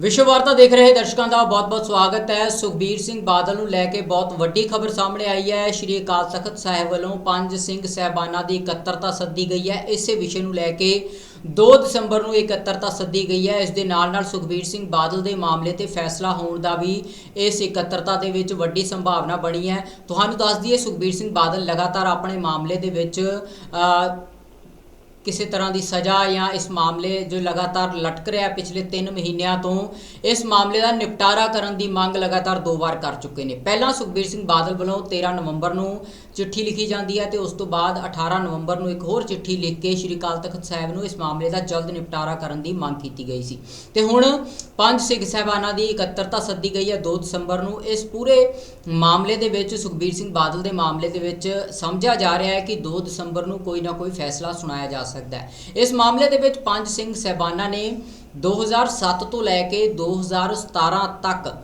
ਵਿਸ਼ਵ ਵਾਰਤਾ ਦੇਖ ਰਹੇ ਦਰਸ਼ਕਾਂ ਦਾ ਬਹੁਤ-ਬਹੁਤ ਸਵਾਗਤ ਹੈ। ਸੁਖਬੀਰ ਸਿੰਘ ਬਾਦਲ ਨੂੰ ਲੈ ਕੇ ਬਹੁਤ ਵੱਡੀ ਖਬਰ ਸਾਹਮਣੇ ਆਈ ਹੈ। ਸ਼੍ਰੀ ਅਕਾਲ ਤਖਤ ਸਾਹਿਬ ਵੱਲੋਂ ਪੰਜ ਸਿੰਘ ਸਹਿਬਾਨਾਂ ਦੀ ਇਕੱਤਰਤਾ ਸੱਦੀ ਗਈ ਹੈ। ਇਸੇ ਵਿਸ਼ੇ ਨੂੰ ਲੈ ਕੇ 2 ਦਸੰਬਰ ਨੂੰ ਇਕੱਤਰਤਾ ਸੱਦੀ ਗਈ ਹੈ। ਇਸ ਦੇ ਨਾਲ-ਨਾਲ ਸੁਖਬੀਰ ਸਿੰਘ ਬਾਦਲ ਦੇ ਮਾਮਲੇ ਤੇ ਫੈਸਲਾ ਹੋਣ ਦਾ ਵੀ ਇਸ ਇਕੱਤਰਤਾ ਦੇ ਵਿੱਚ ਵੱਡੀ ਸੰਭਾਵਨਾ ਬਣੀ ਹੈ। ਤੁਹਾਨੂੰ ਦੱਸ ਦਈਏ ਸੁਖਬੀਰ ਸਿੰਘ ਬਾਦਲ ਲਗਾਤਾਰ ਆਪਣੇ ਮਾਮਲੇ ਦੇ ਵਿੱਚ ਕਿਸੇ ਤਰ੍ਹਾਂ ਦੀ ਸਜ਼ਾ ਜਾਂ ਇਸ ਮਾਮਲੇ ਜੋ ਲਗਾਤਾਰ ਲਟਕ ਰਿਹਾ ਪਿਛਲੇ 3 ਮਹੀਨਿਆਂ ਤੋਂ, ਇਸ ਮਾਮਲੇ ਦਾ ਨਿਪਟਾਰਾ ਕਰਨ ਦੀ ਮੰਗ ਲਗਾਤਾਰ ਦੋ ਵਾਰ ਕਰ ਚੁੱਕੇ ਨੇ। ਪਹਿਲਾਂ ਸੁਖਬੀਰ ਸਿੰਘ ਬਾਦਲ ਵੱਲੋਂ 13 ਨਵੰਬਰ ਨੂੰ ਚਿੱਠੀ ਲਿਖੀ ਜਾਂਦੀ ਹੈ ਤੇ ਉਸ ਤੋਂ ਬਾਅਦ 18 ਨਵੰਬਰ ਨੂੰ ਇੱਕ ਹੋਰ ਚਿੱਠੀ ਲਿਖ ਕੇ ਸ਼੍ਰੀ ਅਕਾਲ ਤਖਤ ਸਾਹਿਬ ਨੂੰ ਇਸ ਮਾਮਲੇ ਦਾ ਜਲਦ ਨਿਪਟਾਰਾ ਕਰਨ ਦੀ ਮੰਗ ਕੀਤੀ ਗਈ ਸੀ। ਤੇ ਹੁਣ ਪੰਜ ਸਿੱਖ ਸਹਿਬਾਨਾਂ ਦੀ ਇਕੱਤਰਤਾ ਸੱਦੀ ਗਈ ਹੈ 2 ਦਸੰਬਰ ਨੂੰ। ਇਸ ਪੂਰੇ ਮਾਮਲੇ ਦੇ ਵਿੱਚ ਸੁਖਬੀਰ ਸਿੰਘ ਬਾਦਲ ਦੇ ਮਾਮਲੇ ਦੇ ਵਿੱਚ ਸਮਝਿਆ ਜਾ ਰਿਹਾ ਹੈ ਕਿ 2 ਦਸੰਬਰ ਨੂੰ ਕੋਈ ਨਾ ਕੋਈ ਫੈਸਲਾ ਸੁਣਾਇਆ ਜਾ ਸਕਦਾ ਹੈ। ਇਸ ਮਾਮਲੇ ਦੇ ਵਿੱਚ ਪੰਜ ਸਿੰਘ ਸਹਿਬਾਨਾਂ ਨੇ 2007 ਤੋਂ ਲੈ ਕੇ 2017 ਤੱਕ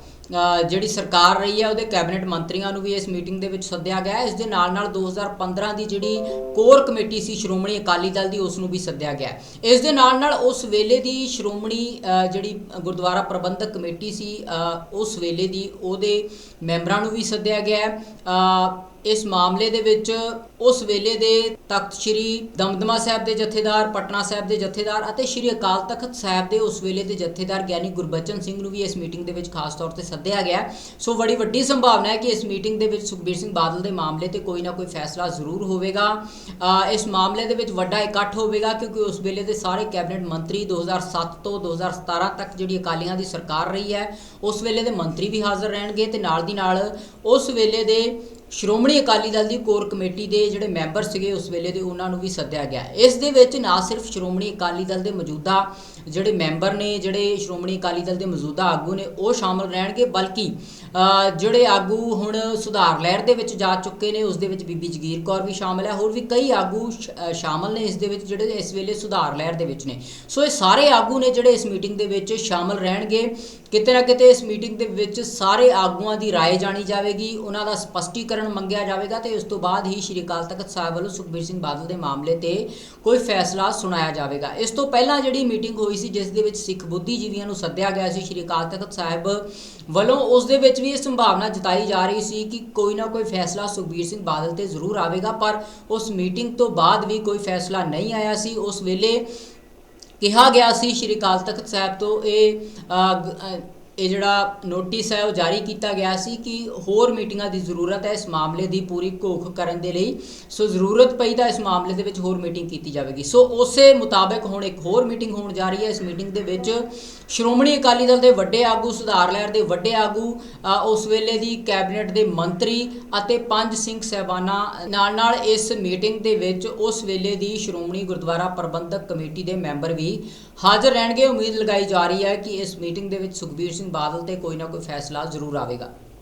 ਜਿਹੜੀ ਸਰਕਾਰ ਰਹੀ ਹੈ, ਉਹਦੇ ਕੈਬਨਿਟ ਮੰਤਰੀਆਂ ਨੂੰ ਵੀ ਇਸ ਮੀਟਿੰਗ ਦੇ ਵਿੱਚ ਸੱਦਿਆ ਗਿਆ ਹੈ। ਇਸ ਦੇ ਨਾਲ ਨਾਲ 2015 ਦੀ ਜਿਹੜੀ ਕੋਰ ਕਮੇਟੀ ਸੀ, ਸ਼੍ਰੋਮਣੀ ਅਕਾਲੀ ਦਲ ਦੀ, ਉਸ ਨੂੰ ਵੀ ਸੱਦਿਆ ਗਿਆ ਇਸ ਦੇ ਨਾਲ ਨਾਲ ਉਸ ਵੇਲੇ ਦੀ ਸ਼੍ਰੋਮਣੀ ਜਿਹੜੀ ਗੁਰਦੁਆਰਾ ਪ੍ਰਬੰਧਕ ਕਮੇਟੀ ਸੀ ਉਸ ਵੇਲੇ ਦੀ ਉਹਦੇ ਮੈਂਬਰਾਂ ਨੂੰ ਵੀ ਸੱਦਿਆ ਗਿਆ ਇਸ ਮਾਮਲੇ ਦੇ ਵਿੱਚ ਉਸ ਵੇਲੇ ਦੇ ਤਖਤ ਸ੍ਰੀ ਦਮਦਮਾ ਸਾਹਿਬ ਦੇ ਜਥੇਦਾਰ, ਪਟਨਾ ਸਾਹਿਬ ਦੇ ਜਥੇਦਾਰ ਅਤੇ ਸ੍ਰੀ ਅਕਾਲ ਤਖਤ ਸਾਹਿਬ ਦੇ ਉਸ ਵੇਲੇ ਦੇ ਜਥੇਦਾਰ ਗਿਆਨੀ ਗੁਰਬਚਨ ਸਿੰਘ ਨੂੰ ਵੀ ਇਸ ਮੀਟਿੰਗ ਦੇ ਵਿੱਚ ਖਾਸ ਤੌਰ ਤੇ ਸੱਦਿਆ ਗਿਆ। ਸੋ ਬੜੀ ਵੱਡੀ ਸੰਭਾਵਨਾ ਹੈ ਕਿ ਇਸ ਮੀਟਿੰਗ ਦੇ ਵਿੱਚ ਸੁਖਬੀਰ ਸਿੰਘ ਬਾਦਲ ਦੇ ਮਾਮਲੇ ਤੇ ਕੋਈ ਨਾ ਕੋਈ ਫੈਸਲਾ ਜ਼ਰੂਰ ਹੋਵੇਗਾ। ਇਸ ਮਾਮਲੇ ਦੇ ਵਿੱਚ ਵੱਡਾ ਇਕੱਠ ਹੋਵੇਗਾ ਕਿਉਂਕਿ ਉਸ ਵੇਲੇ ਦੇ ਸਾਰੇ ਕੈਬਨਿਟ ਮੰਤਰੀ 2007 ਤੋਂ 2017 ਤੱਕ ਜਿਹੜੀ ਅਕਾਲੀਆਂ ਦੀ ਸਰਕਾਰ ਰਹੀ ਹੈ, ਉਸ ਵੇਲੇ ਦੇ ਮੰਤਰੀ ਵੀ ਹਾਜ਼ਰ ਰਹਿਣਗੇ ਤੇ ਨਾਲ ਦੀ ਨਾਲ ਉਸ ਵੇਲੇ ਦੇ ਸ਼੍ਰੋਮਣੀ ਅਕਾਲੀ ਦਲ ਦੀ ਕੋਰ ਕਮੇਟੀ ਦੇ ਜਿਹੜੇ ਮੈਂਬਰ ਸੀਗੇ ਉਸ ਵੇਲੇ ਦੇ ਉਹਨਾਂ ਨੂੰ ਵੀ ਸੱਦਿਆ ਗਿਆ। ਇਸ ਦੇ ਵਿੱਚ ਨਾ ਸਿਰਫ ਸ਼੍ਰੋਮਣੀ ਅਕਾਲੀ ਦਲ ਦੇ ਮੌਜੂਦਾ ਜਿਹੜੇ ਮੈਂਬਰ ਨੇ ਜਿਹੜੇ ਸ਼੍ਰੋਮਣੀ ਅਕਾਲੀ ਦਲ ਦੇ ਮੌਜੂਦਾ ਆਗੂ ਨੇ ਉਹ ਸ਼ਾਮਲ ਰਹਿਣਗੇ ਬਲਕਿ ਅ, ਜਿਹੜੇ ਆਗੂ ਹੁਣ ਸੁਧਾਰ ਲਹਿਰ ਦੇ ਵਿੱਚ ਜਾ ਚੁੱਕੇ ਨੇ ਉਸ ਦੇ ਵਿੱਚ ਬੀਬੀ ਜਗੀਰ ਕੌਰ ਵੀ ਸ਼ਾਮਲ ਹੈ ਹੋਰ ਵੀ ਕਈ ਆਗੂ ਸ਼- ਅ, ਸ਼ਾਮਲ ਨੇ ਇਸ ਦੇ ਵਿੱਚ ਜਿਹੜੇ ਇਸ ਵੇਲੇ ਸੁਧਾਰ ਲਹਿਰ ਦੇ ਵਿੱਚ ਨੇ ਸੋ ਇਹ ਸਾਰੇ ਆਗੂ ਨੇ ਜਿਹੜੇ ਇਸ ਮੀਟਿੰਗ ਦੇ ਵਿੱਚ ਸ਼ਾਮਲ ਰਹਿਣਗੇ ਕਿਤੇ ਨਾ ਕਿਤੇ ਇਸ ਮੀਟਿੰਗ ਦੇ ਵਿੱਚ ਸਾਰੇ ਆਗੂਆਂ ਦੀ رائے ਜਾਣੀ ਜਾਵੇਗੀ ਉਹਨਾਂ ਦਾ ਸਪਸ਼ਟੀਕਰਨ ਮੰਗਿਆ ਜਾਵੇਗਾ ਤੇ ਉਸ ਤੋਂ ਬਾਅਦ ਹੀ ਸ਼੍ਰੀ ਅਕਾਲ ਤਖਤ ਸਾਹਿਬ ਵੱਲੋਂ ਸੁਖਬੀਰ ਸਿੰਘ ਬਾਦਲ ਦੇ ਮਾਮਲੇ ਤੇ ਕੋਈ ਫੈਸਲਾ ਸੁਣਾਇਆ ਜਾਵੇਗਾ ਇਸ ਤੋਂ ਪਹਿਲਾਂ ਜਿਹੜੀ ਮੀਟਿੰਗ ਹੋਈ ਸੀ, ਜਿਸ ਦੇ ਵਿੱਚ ਸਿੱਖ ਬੁੱਧੀਜੀਵੀਆਂ ਨੂੰ ਸੱਦਿਆ ਗਿਆ ਸੀ ਸ਼੍ਰੀ ਅਕਾਲ ਤਖਤ ਸਾਹਿਬ ਵੱਲੋਂ, ਉਸ ਦੇ ਵਿੱਚ ਵੀ ਇਹ ਸੰਭਾਵਨਾ ਜਤਾਈ ਜਾ ਰਹੀ ਸੀ ਕਿ ਕੋਈ ਨਾ ਕੋਈ ਫੈਸਲਾ ਸੁਖਬੀਰ ਸਿੰਘ ਬਾਦਲ ਤੇ ਜ਼ਰੂਰ ਆਵੇਗਾ, ਪਰ ਉਸ ਮੀਟਿੰਗ ਤੋਂ ਬਾਅਦ ਵੀ ਕੋਈ ਫੈਸਲਾ ਨਹੀਂ ਆਇਆ ਸੀ। ਉਸ ਵੇਲੇ ਕਿਹਾ ਗਿਆ ਸੀ, ਸ਼੍ਰੀ ਅਕਾਲ ਤਖਤ ਸਾਹਿਬ ਤੋਂ ਇਹ ਇਹ ਜਿਹੜਾ ਨੋਟਿਸ ਹੈ ਉਹ ਜਾਰੀ ਕੀਤਾ ਗਿਆ ਸੀ ਕਿ ਹੋਰ ਮੀਟਿੰਗਾਂ ਦੀ ਜ਼ਰੂਰਤ ਹੈ ਇਸ ਮਾਮਲੇ ਦੀ ਪੂਰੀ ਘੋਖ ਕਰਨ ਦੇ ਲਈ। ਸੋ ਜ਼ਰੂਰਤ ਪਈ ਤਾਂ ਇਸ ਮਾਮਲੇ ਦੇ ਵਿੱਚ ਹੋਰ ਮੀਟਿੰਗ ਕੀਤੀ ਜਾਵੇਗੀ। ਸੋ ਉਸੇ ਮੁਤਾਬਕ ਹੁਣ ਇੱਕ ਹੋਰ ਮੀਟਿੰਗ ਹੋਣ ਜਾ ਰਹੀ ਹੈ। ਇਸ ਮੀਟਿੰਗ ਦੇ ਵਿੱਚ ਸ਼੍ਰੋਮਣੀ ਅਕਾਲੀ ਦਲ ਦੇ ਵੱਡੇ ਆਗੂ ਸੁਧਾਰ ਲਹਿਰ ਦੇ ਵੱਡੇ ਆਗੂ ਉਸ ਵੇਲੇ ਦੀ ਕੈਬਨਿਟ ਦੇ ਮੰਤਰੀ ਅਤੇ ਪੰਜ ਸਿੰਘ ਸਹਿਬਾਨਾਂ ਨਾਲ ਨਾਲ ਇਸ ਮੀਟਿੰਗ ਦੇ ਵਿੱਚ ਉਸ ਵੇਲੇ ਦੀ ਸ਼੍ਰੋਮਣੀ ਗੁਰਦੁਆਰਾ ਪ੍ਰਬੰਧਕ ਕਮੇਟੀ ਦੇ ਮੈਂਬਰ ਵੀ ਹਾਜ਼ਰ ਰਹਿਣਗੇ। ਉਮੀਦ ਲਗਾਈ ਜਾ ਰਹੀ ਹੈ ਕਿ ਇਸ ਮੀਟਿੰਗ ਦੇ ਵਿੱਚ ਸੁਖਬੀਰ ਸਿੰਘ ਸਿੰਘ ਬਾਦਲ ਤੇ ਕੋਈ ਨਾ ਕੋਈ ਫੈਸਲਾ ਜ਼ਰੂਰ ਆਵੇਗਾ।